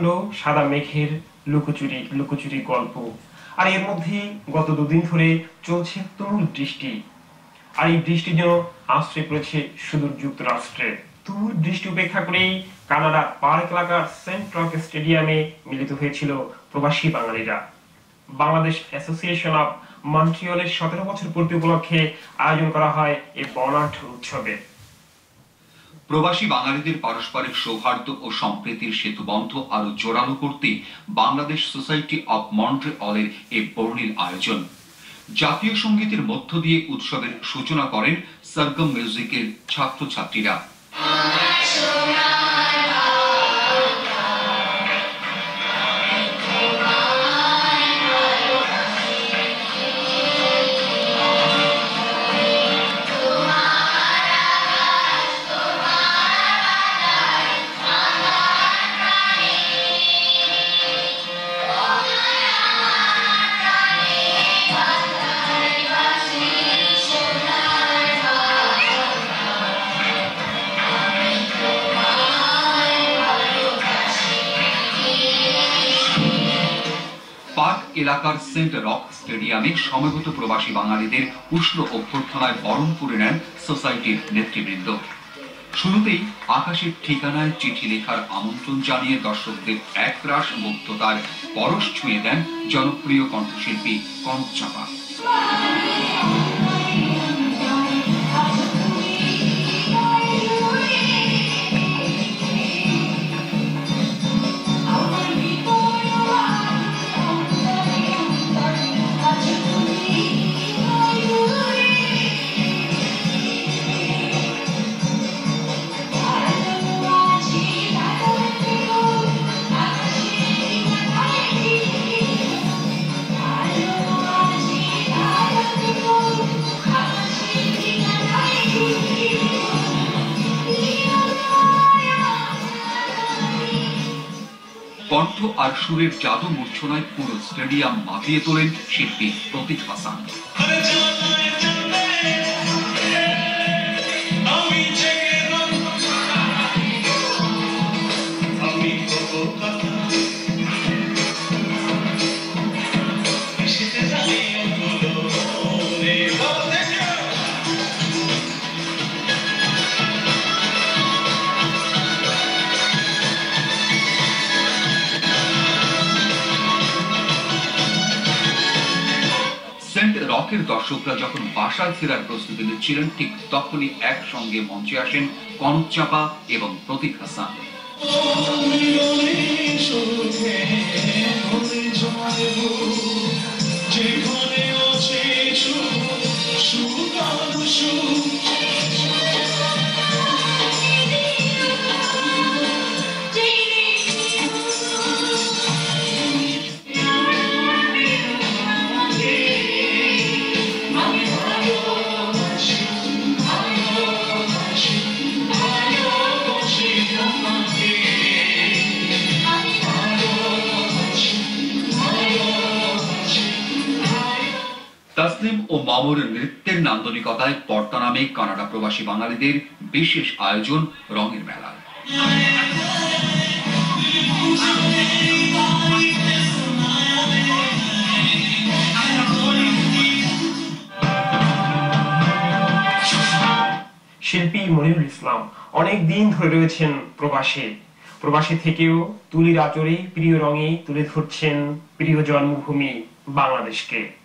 প্রচণ্ড সাদা মেঘের লুকোচুরি লুকোচুরি গল্প। আর এর মধ্যে গত দুদিন ধরে চলছে তুমুল বৃষ্টি আর এই বৃষ্টি যেন আশ্রয় পড়েছে সুদূর যুক্তরাষ্ট্রে। তুমুল বৃষ্টি উপেক্ষা করেই কানাডার পার্ক এলাকার সেন্ট রক স্টেডিয়ামে মিলিত হয়েছিল প্রবাসী বাঙালিরা। বাংলাদেশ অ্যাসোসিয়েশন অফ মন্ট্রিয়লের সতেরো বছর পূর্তি উপলক্ষে আয়োজন করা হয় এই বর্ণাঢ্য উৎসবে। প্রবাসী বাঙালিদের পারস্পরিক সৌহার্দ্য ও সম্প্রীতির সেতুবন্ধ আরও জোরালো করতে বাংলাদেশ সোসাইটি অব মন্ট্রিঅলের এই বর্ণিল আয়োজন। জাতীয় সঙ্গীতের মধ্য দিয়ে উৎসবের সূচনা করেন সরগম মিউজিকের ছাত্রছাত্রীরা। এলাকার সেন্ট রক স্টেডিয়ামে সমবেত প্রবাসী বাঙালিদের উষ্ণ অভ্যর্থনায় বরণ করে নেন সোসাইটির নেতৃবৃন্দ। শুরুতেই আকাশের ঠিকানায় চিঠি লেখার আমন্ত্রণ জানিয়ে দর্শকদের এক একরাশ মুগ্ধতার পরশ ছুঁয়ে দেন জনপ্রিয় কণ্ঠশিল্পী কনক চাপা। কণ্ঠ আর সুরের জাদু মূর্ছনায় পুরো স্টেডিয়াম মাতিয়ে তোলেন শিল্পী প্রতীক হাসান রকের দর্শকরা যখন বাসা ফেরার প্রস্তুতি নিচ্ছিলেন, ঠিক তখনই একসঙ্গে মঞ্চে আসেন কনক চাপা এবং প্রতীক হাসান। তাসলিম ও মামুরের নৃত্যের নান্দনিকতায় পর্তা নামে কানাডা প্রবাসী বাঙালিদের বিশেষ আয়োজন রঙের মেলা শিল্পী মনিরুল ইসলাম অনেক দিন ধরে রয়েছেন প্রবাসে। প্রবাসী থেকেও তুলির আচরে প্রিয় রঙে তুলে ধরছেন প্রিয় জন্মভূমি বাংলাদেশকে।